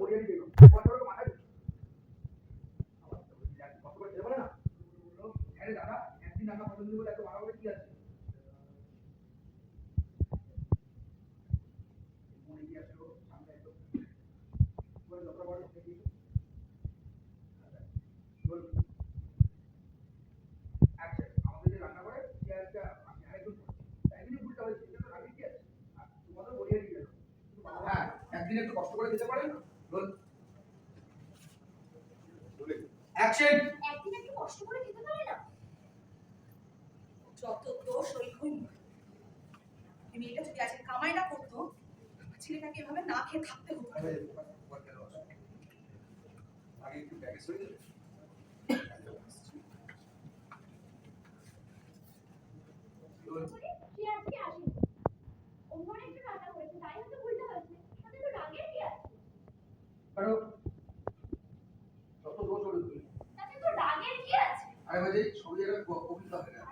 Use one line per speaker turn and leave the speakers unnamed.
বলিয়ে দিল। আরে দাদা একদিন রান্না পছন্দ করে এত মারা করে কি আছে হ্যাঁ একদিন একটু কষ্ট করে দিতে পারেন। অ্যাকশন
একদিন একটু কষ্ট করে খেতে পারে না? যত দোষ ওই এই মেয়েটা যদি আজকে কামাই না করতো ছেলেটাকে এভাবে না খেয়ে থাকতে হতো?
আগে একটু ব্যাগে সরে যাবে বল।
সে আজকে আসেনি অন্য একটু রান্না করেছে তাই হয়তো ভুলটা হয়েছে তাতে তো রাগের কি আছে
কারও যত দোষ হলো তুমি।
তাতে তো রাগের কি আছে?
আরে বাজে ছবি একটা কবিতা হয়ে গেল